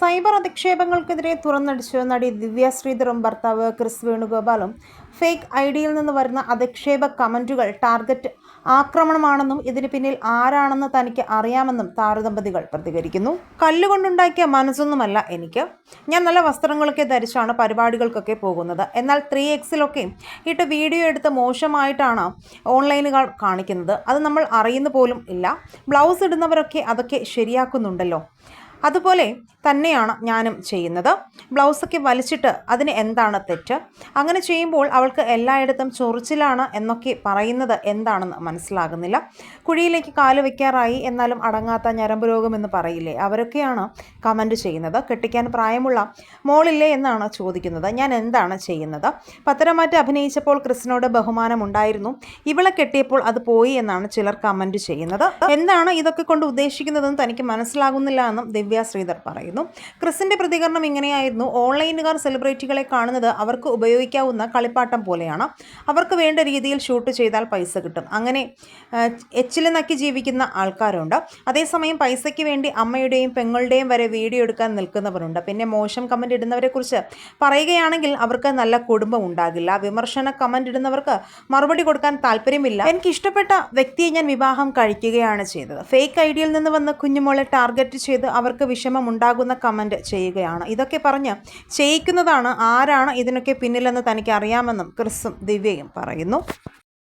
Cyber അധിക്ഷേപങ്ങൾക്കെതിരെ തുറന്നടിച്ച് നടി ദിവ്യ ശ്രീധറും ഭർത്താവ് Chris വേണുഗോപാലും. Fake ഐഡിയിൽ നിന്ന് വരുന്ന അധിക്ഷേപ കമന്റുകൾ ടാർഗറ്റ് ആക്രമണമാണെന്നും ഇതിന് പിന്നിൽ ആരാണെന്ന് തനിക്ക് അറിയാമെന്നും താരദമ്പതികൾ പ്രതികരിക്കുന്നു. കല്ലുകൊണ്ടുണ്ടാക്കിയ മനസ്സൊന്നുമല്ല എനിക്ക്. ഞാൻ നല്ല വസ്ത്രങ്ങളൊക്കെ ധരിച്ചാണ് പരിപാടികൾക്കൊക്കെ പോകുന്നത്. എന്നാൽ ത്രീ എക്സിലൊക്കെ ഇട്ട് വീഡിയോ എടുത്ത് മോശമായിട്ടാണ് ഓൺലൈനുകൾ കാണിക്കുന്നത്. അത് നമ്മൾ അറിയുന്ന പോലും ഇല്ല. ബ്ലൗസ് ഇടുന്നവരൊക്കെ അതൊക്കെ ശരിയാക്കുന്നുണ്ടല്ലോ. അതുപോലെ തന്നെയാണ് ഞാനും ചെയ്യുന്നത്. ബ്ലൗസൊക്കെ വലിച്ചിട്ട് അതിന് എന്താണ് തെറ്റ്? അങ്ങനെ ചെയ്യുമ്പോൾ അവൾക്ക് എല്ലായിടത്തും ചൊറിച്ചിലാണ് എന്നൊക്കെ പറയുന്നത് എന്താണെന്ന് മനസ്സിലാകുന്നില്ല. കുഴിയിലേക്ക് കാൽ വയ്ക്കാറായി എന്നാലും അടങ്ങാത്ത ഞരമ്പ് രോഗം എന്ന് പറയില്ലേ? അവരൊക്കെയാണ് കമന്റ് ചെയ്യുന്നത്. കെട്ടിക്കാൻ പ്രായമുള്ള മോളില്ലേ എന്നാണ് ചോദിക്കുന്നത്. ഞാൻ എന്താണ് ചെയ്യുന്നത്? പത്തരമാറ്റ് അഭിനയിച്ചപ്പോൾ ക്രിസ്റ്റിനോട് ബഹുമാനമുണ്ടായിരുന്നു. ഇവളെ കെട്ടിയപ്പോൾ അത് പോയി എന്നാണ് ചിലർ കമന്റ് ചെയ്യുന്നത്. എന്താണ് ഇതൊക്കെ കൊണ്ട് ഉദ്ദേശിക്കുന്നതെന്ന് തനിക്ക് മനസ്സിലാകുന്നില്ല എന്നും ദിവ്യ ശ്രീധർ പറയുന്നു. ക്രിസിന്റെ പ്രതികരണം ഇങ്ങനെയായിരുന്നു. ഓൺലൈനുകാർ സെലിബ്രിറ്റികളെ കാണുന്നത് അവർക്ക് ഉപയോഗിക്കാവുന്ന കളിപ്പാട്ടം പോലെയാണ്. അവർക്ക് വേണ്ട രീതിയിൽ ഷൂട്ട് ചെയ്താൽ പൈസ കിട്ടും. അങ്ങനെ എച്ചിൽ നക്കി ജീവിക്കുന്ന ആൾക്കാരുണ്ട്. അതേസമയം പൈസയ്ക്ക് വേണ്ടി അമ്മയുടെയും പെങ്ങളുടെയും വരെ വീഡിയോ എടുക്കാൻ നിൽക്കുന്നവരുണ്ട്. പിന്നെ മോശം കമന്റ് ഇടുന്നവരെക്കുറിച്ച് പറയുകയാണെങ്കിൽ അവർക്ക് നല്ല കുടുംബം ഉണ്ടാകില്ല. വിമർശന കമന്റ് ഇടുന്നവർക്ക് മറുപടി കൊടുക്കാൻ താല്പര്യമില്ല. എനിക്ക് ഇഷ്ടപ്പെട്ട വ്യക്തിയെ ഞാൻ വിവാഹം കഴിക്കുകയാണ് ചെയ്തത്. ഫേക്ക് ഐഡിയയിൽ നിന്ന് വന്ന് കുഞ്ഞുമോളെ ടാർഗറ്റ് ചെയ്ത് അവർക്ക് വിഷമം ഉണ്ടാകുന്ന കമന്റ് ചെയ്യുകയാണ്. ഇതൊക്കെ പറഞ്ഞ് ചെയ്യിക്കുന്നതാണ് ആരാണ് ഇതിനൊക്കെ പിന്നിലെന്ന് തനിക്ക് അറിയാമെന്നും ക്രിസും ദിവ്യയും പറയുന്നു.